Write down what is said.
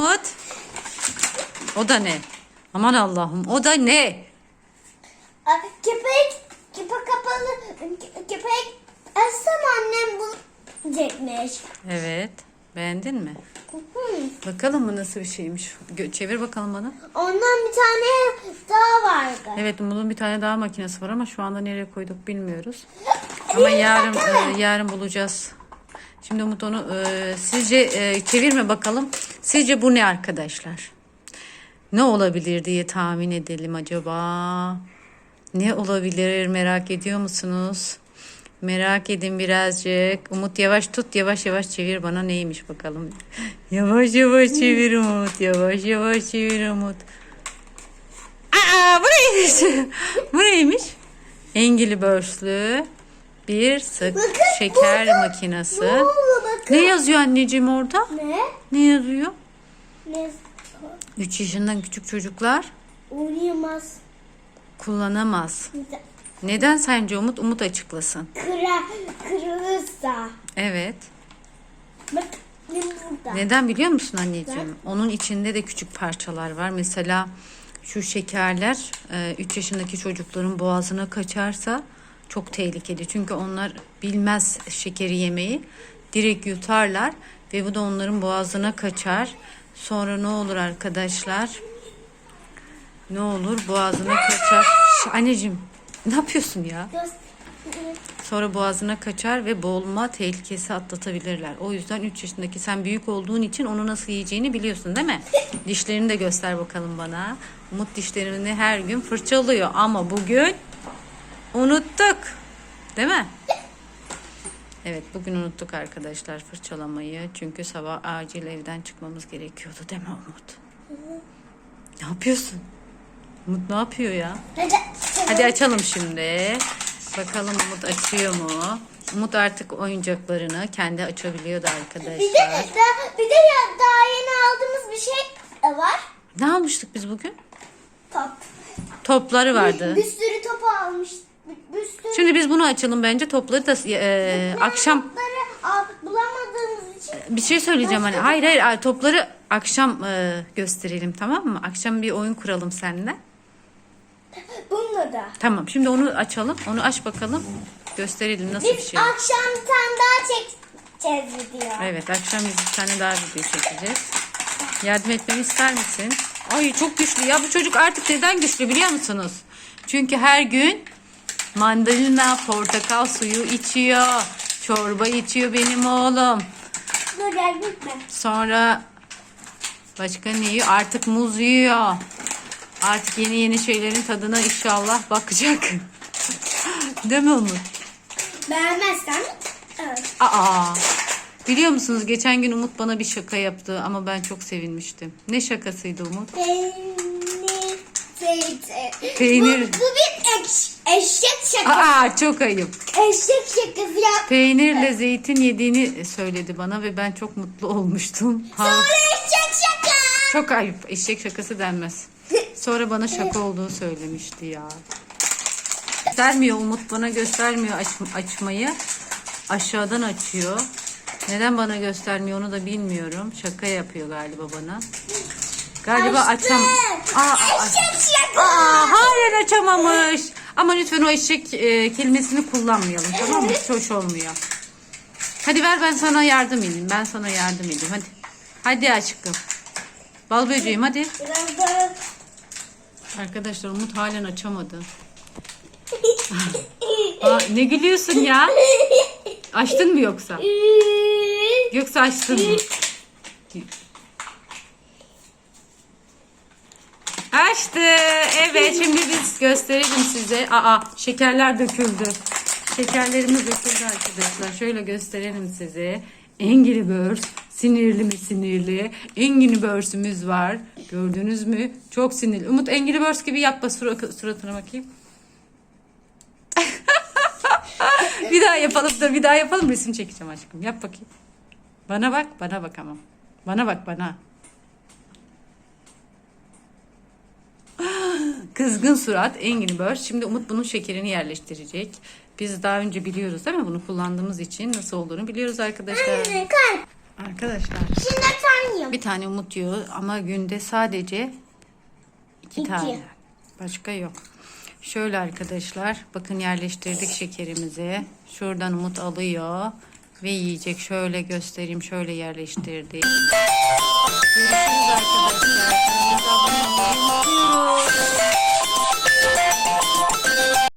Umut? O da ne? Aman Allah'ım o da ne? Köpek, köpek kapalı, kö- köpek açsam annem bulacakmış. Evet. Beğendin mi? Hı. Bakalım bu nasıl bir şeymiş. Gö- çevir bakalım bana. Ondan bir tane daha vardı. Evet Umut'un bir tane daha makinesi var ama şu anda nereye koyduk bilmiyoruz. Ama yarın e, yarın bulacağız. Şimdi Umut onu e, sizce e, çevirme bakalım. Sizce bu ne arkadaşlar? Ne olabilir diye tahmin edelim acaba? Ne olabilir merak ediyor musunuz? Merak edin birazcık. Umut yavaş tut yavaş yavaş çevir bana neymiş bakalım. Yavaş yavaş çevir Umut. Yavaş yavaş çevir Umut. Aa bu neymiş? bu neymiş? Engili börslü bir sık Bakın şeker burada. makinesi. Ne? Ne yazıyor anneciğim orada? Ne? Ne yazıyor? Ne? 3 yaşından küçük çocuklar Oynayamaz. kullanamaz. Neden sence Umut? Umut açıklasın. Kıra, kırılırsa. Evet. Bak burada? Neden biliyor musun anneciğim? Onun içinde de küçük parçalar var. Mesela şu şekerler 3 yaşındaki çocukların boğazına kaçarsa çok tehlikeli. Çünkü onlar bilmez şekeri yemeyi. Direkt yutarlar ve bu da onların boğazına kaçar. Sonra ne olur arkadaşlar? Ne olur boğazına kaçar. Şş, anneciğim ne yapıyorsun ya? Sonra boğazına kaçar ve boğulma tehlikesi atlatabilirler. O yüzden 3 yaşındaki sen büyük olduğun için onu nasıl yiyeceğini biliyorsun değil mi? Dişlerini de göster bakalım bana. Umut dişlerini her gün fırçalıyor ama bugün unuttuk. Değil mi? Evet bugün unuttuk arkadaşlar fırçalamayı. Çünkü sabah acil evden çıkmamız gerekiyordu değil mi Umut? Ne yapıyorsun? Umut ne yapıyor ya? Hadi. Açalım şimdi. Bakalım Umut açıyor mu? Umut artık oyuncaklarını kendi açabiliyordu Bir de, arkadaşlar. bir de ya, daha yeni aldığımız bir şey var. Ne almıştık biz bugün? Top. Topları vardı. Bir sürü top almış. Bir, bir sürü Şimdi biz bunu açalım bence topları da e, akşam al, bulamadığımız için bir şey söyleyeceğim hani. Hayır hayır ay, topları akşam e, gösterelim tamam mı? Akşam bir oyun kuralım seninle. bununla da. Tamam şimdi onu açalım. Onu aç bakalım. Gösterelim nasıl bir Biz şey. akşam bir tane daha çekeceğiz video. Evet akşam biz bir tane daha video çekeceğiz. Yardım etmemi ister misin? Ay çok güçlü ya bu çocuk artık neden güçlü biliyor musunuz? Çünkü her gün mandalina, portakal suyu içiyor. Çorba içiyor benim oğlum. Dur gitme. Sonra başka ne yiyor? Artık muz yiyor. Artık yeni yeni şeylerin tadına inşallah bakacak. Değil mi Umut? Beğenmezsen evet. Aa. Biliyor musunuz geçen gün Umut bana bir şaka yaptı ama ben çok sevinmiştim. Ne şakasıydı Umut? Peynir. Peynir. Bu, bu bir şakası. Aa çok ayıp. Eşek şakası yap. Peynirle zeytin yediğini söyledi bana ve ben çok mutlu olmuştum. Ha, Sonra eşek şaka. çok ayıp. Eşek şakası denmez. Sonra bana şaka olduğunu söylemişti ya. Göstermiyor Umut bana göstermiyor aç- açmayı. Aşağıdan açıyor. Neden bana göstermiyor onu da bilmiyorum. Şaka yapıyor galiba bana. Galiba açam. Aa, aa. Eşek şaka. Aa, hayır açamamış. Ama lütfen o eşek e, kelimesini kullanmayalım tamam mı? Hiç hoş olmuyor. Hadi ver ben sana yardım edeyim. Ben sana yardım edeyim hadi. Hadi aşkım. Bal böceğim hadi. Biraz daha. Arkadaşlar Umut halen açamadı. Aa, ne gülüyorsun ya? Açtın mı yoksa? Yoksa açtın mı? Açtı. Evet şimdi biz gösterelim size. Aa şekerler döküldü. Şekerlerimiz döküldü arkadaşlar. Şöyle gösterelim size. Angry Birds. Sinirli mi sinirli? Angry Birds'ümüz var. Gördünüz mü? Çok sinirli. Umut Angry Birds gibi yapma sura- suratına bakayım. bir daha yapalım da bir daha yapalım resim çekeceğim aşkım. Yap bakayım. Bana bak, bana bak ama. Bana bak bana. Kızgın surat Engin Bird. Şimdi Umut bunun şekerini yerleştirecek. Biz daha önce biliyoruz değil mi? Bunu kullandığımız için nasıl olduğunu biliyoruz arkadaşlar. Anne. Arkadaşlar. Şimdi tanıyorum. Bir tane Umut yiyor ama günde sadece iki, iki. tane. Başka yok. Şöyle arkadaşlar. Bakın yerleştirdik şekerimizi. Şuradan Umut alıyor. Ve yiyecek. Şöyle göstereyim. Şöyle yerleştirdik. Görüşürüz arkadaşlar. Kanalımıza abone.